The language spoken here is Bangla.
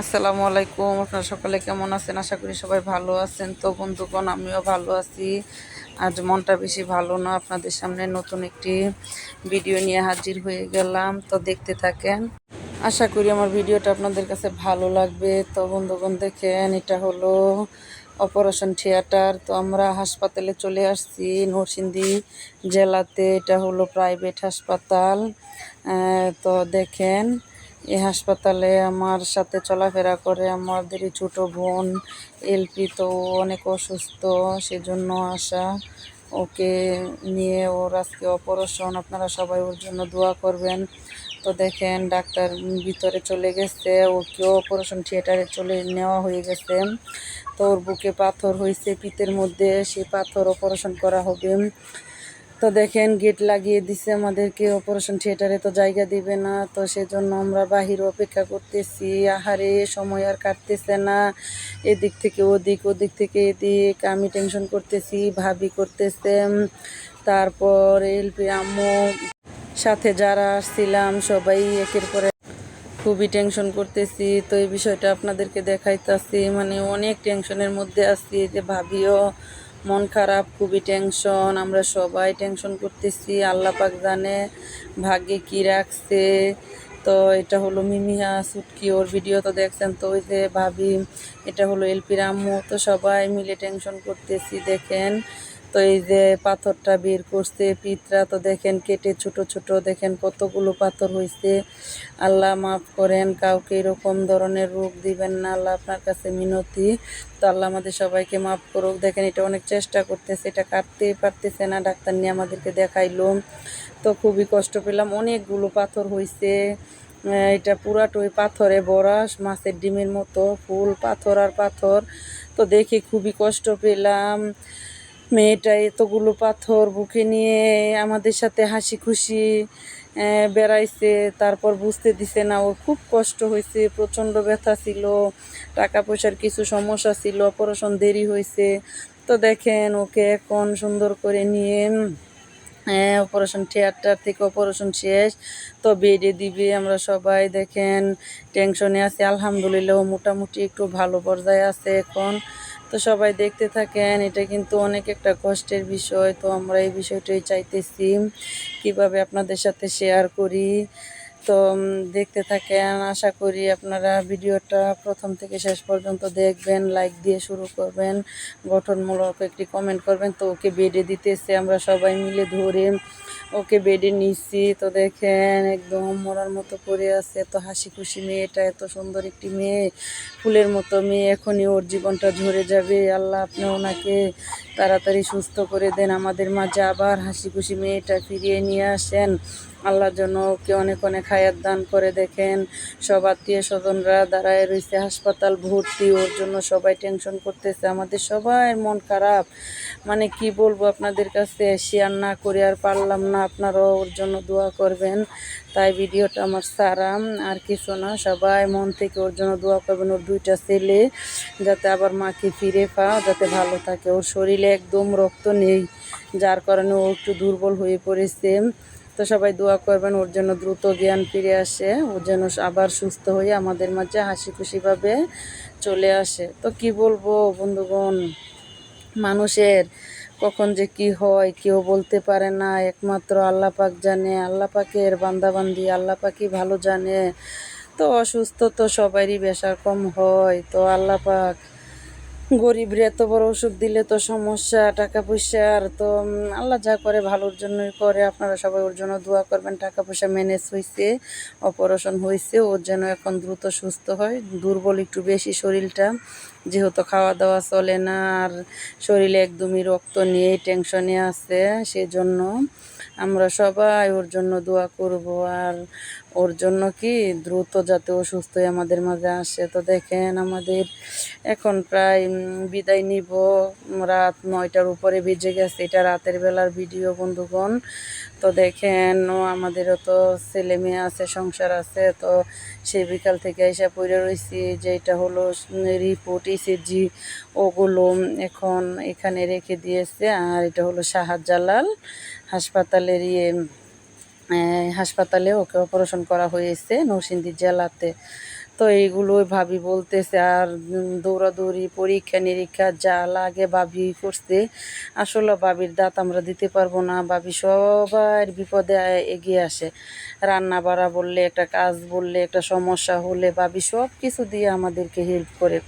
আসসালামু আলাইকুম, আপনারা সকালে কেমন আছেন? আশা করি সবাই ভালো আছেন। তো বন্ধুগণ, আমিও ভালো আছি। আজ মনটা বেশি ভালো না, আপনাদের সামনে নতুন একটি ভিডিও নিয়ে হাজির হয়ে গেলাম। তো দেখতে থাকেন। আশা করি আমার ভিডিওটা আপনাদের কাছে ভালো লাগবে। তো বন্ধুগণ, দেখেন, এটা হলো অপারেশন থিয়েটার। তো আমরা হাসপাতালে চলে আসছি, নরসিংদী জেলাতে। এটা হলো প্রাইভেট হাসপাতাল। তো দেখেন এই হাসপাতালে আমার সাথে চলাফেরা করে আমাদের এই ছোটো বোন এলপি তো অনেক অসুস্থ, সেজন্য আসা ওকে নিয়ে ওর আজকে অপারেশন। আপনারা সবাই ওর জন্য দোয়া করবেন। তো দেখেন ডাক্তার ভিতরে চলে গেছে, ওকেও অপারেশন থিয়েটারে চলে নেওয়া হয়ে গেছে। তো ওর বুকে পাথর হয়েছে, পিতের মধ্যে সেই পাথর অপারেশন করা হবে। তো দেখেন গেট লাগিয়ে দিছে আমাদেরকে। অপারেশন থিয়েটারে তো জায়গা দিবে না, তো সেজন্য আমরা বাহির অপেক্ষা করতেছি। আহারে, সময় আর কাটতেছে না। এদিক থেকে ওদিক ওদিক থেকে এদিক। আমি টেনশন করতেছি, ভাবি করতেছে। তারপর এলপি আম্মু, সাথে যারা আসছিলাম, সবাই একের পরে খুবই টেনশন করতেছি। তো এই বিষয়টা আপনাদেরকে দেখাইতাছি। মানে অনেক টেনশনের মধ্যে আছি, যে ভাবিও মন খারাপ, খুবই টেনশন আমরা সবাই টেনশন করতেছি, আল্লাহ পাক জানে ভাগ্যে কি রাখছে। তো এটা হলো মিমিহা সুটকি, ওর ভিডিও তো দেখছেন, তো ওই যে ভাবি, এটা হলো এলপি রাম্মু তো সবাই মিলে টেনশন করতেছি, দেখেন। তো এই যে পাথরটা বের করছে পিতরা তো দেখেন কেটে ছোট ছোট, দেখেন কতগুলো পাথর হয়েছে আল্লাহ মাফ করেন, কাউকে এরকম ধরনের রোগ দিবেন না, আল্লাহ আপনার কাছে মিনতি। তো আল্লাহ আমাদের সবাইকে মাফ করুক। দেখেন এটা অনেক চেষ্টা করতেছে, এটা কাটতেই পারতেছে না, ডাক্তার নিয়ে আমাদেরকে দেখাইলো। তো খুবই কষ্ট পেলাম, অনেকগুলো পাথর হয়েছে এটা পুরাটই পাথরে বরাস মাছের ডিমের মতো, ফুল পাথর আর পাথর। তো দেখে খুবই কষ্ট পেলাম। মেয়েটা এতগুলো পাথর বুকে নিয়ে আমাদের সাথে হাসি খুশি বেড়াইছে, তারপর বুঝতে দিছে না, ওর খুব কষ্ট হয়েছে, প্রচণ্ড ব্যথা ছিল, টাকা পয়সার কিছু সমস্যা ছিল, অপারেশন দেরি হয়েছে। তো দেখেন ওকে এখন সুন্দর করে নিয়ে হ্যাঁ অপারেশন থিয়েটার থেকে অপারেশন শেষ। তো বেডে দিবে আমরা সবাই, দেখেন টেনশনে আছে, আলহামদুলিল্লাহ মোটামুটি একটু ভালো পর্যায়ে আছে এখন। তো সবাই দেখতে থাকেন, এটা কিন্তু অনেক একটা কষ্টের বিষয়। তো আমরা এই বিষয়টাই চাইতেছি, কীভাবে আপনাদের সাথে শেয়ার করি। তো দেখতে থাকেন, আশা করি আপনারা ভিডিওটা প্রথম থেকে শেষ পর্যন্ত দেখবেন লাইক দিয়ে শুরু করবেন, গঠনমূলক একটি কমেন্ট করবেন। তো ওকে বেডে দিতেছে, আমরা সবাই মিলে ধরে ওকে বেডে নিচ্ছি। তো দেখেন একদম মরার মতো পড়ে আছে, এত হাসি খুশি মেয়েটা, এত সুন্দর একটি মেয়ে, ফুলের মতো মেয়ে, এখনই ওর জীবনটা ঝরে যাবে। আল্লাহ আপনি ওনাকে তাড়াতাড়ি সুস্থ করে দেন, আমাদের মাঝে আবার হাসি খুশি মেয়েটা ফিরিয়ে নিয়ে আসেন। আল্লাহর জন্য ওকে অনেক অনেক হায়াত দান করে দেখেন। সব আত্মীয় স্বজনরা দাঁড়ায় রয়েছে হাসপাতাল ভর্তি, ওর জন্য সবাই টেনশন করতেছে, আমাদের সবাই মন খারাপ। মানে কি বলব আপনাদের কাছে শেয়ার না করে আর পারলাম না, আপনারাও ওর জন্য দোয়া করবেন। তাই ভিডিওটা আমার সারাম, আর কিছু না, সবাই মন থেকে ওর জন্য দোয়া করবেন, ওর দুইটা ছেলে, যাতে আবার মাকে ফিরে পাও যাতে ভালো থাকে। ওর শরীরে একদম রক্ত নেই, যার কারণে ও একটু দুর্বল হয়ে পড়েছে। তো সবাই দোয়া করবেন, ওর জন্য দ্রুত জ্ঞান ফিরে আসে, ও যেন আবার সুস্থ হয়ে আমাদের মাঝে হাসি খুশিভাবে চলে আসে। তো কি বলব বন্ধুগণ, মানুষের কখন যে কি হয় কেউ বলতে পারে না, একমাত্র আল্লাহ পাক জানে, আল্লাহ পাকের বান্দাবান্দি আল্লাহ পাকই ভালো জানে। তো অসুস্থ তো সবারই বেশার কম হয়, তো আল্লাহ পাক গরিবরে এত বড় ওষুধ দিলে তো সমস্যা, টাকা পয়সা আর তো আল্লাহ যা করে ভালোর জন্যই করে। আপনারা সবাই ওর জন্য দোয়া করবেন। টাকা পয়সা ম্যানেজ হয়েছে অপারেশন হয়েছে ওর যেন এখন দ্রুত সুস্থ হয়। দুর্বল একটু বেশি শরীরটা, যেহেতু খাওয়া দাওয়া চলে না, আর শরীরে একদমই রক্ত নিয়ে টেনশনে আছে, সেজন্য আমরা সবাই ওর জন্য দোয়া করব। আর ওর জন্য কি দ্রুত যাতে ও সুস্থ হয়ে আমাদের মাঝে আসে? তো দেখেন আমাদের এখন প্রায় বিদায় নিব। রাত নয়টার উপরে ভিজে গেছে। এটা রাতের বেলার ভিডিও, বন্ধুগণ। তো দেখেন, ও আমাদেরও তো ছেলে মেয়ে আছে, সংসার আছে। তো সেই বিকাল থেকে এসে পড়ে রয়েছি যে এটা হলো, রিপোর্ট ইসিজি ওগুলো এখন এখানে রেখে দিয়েছে। আর এটা হলো শাহজালাল হাসপাতালের ইয়ে হাসপাতালে ওকে অপারেশন করা হয়েছে নরসিংদী জেলাতে। তো এইগুলোই ভাবি বলতেছে, আর দৌড়াদৌড়ি, পরীক্ষা নিরীক্ষা যা লাগে ভাবি করছে। আসলে ভাবির দাঁত আমরা দিতে পারব না, ভাবি সবার বিপদে এগিয়ে আসে। রান্না বাড়া বললে, একটা কাজ বললে, একটা সমস্যা হলে ভাবি সব কিছু দিয়ে আমাদেরকে হেল্প করে।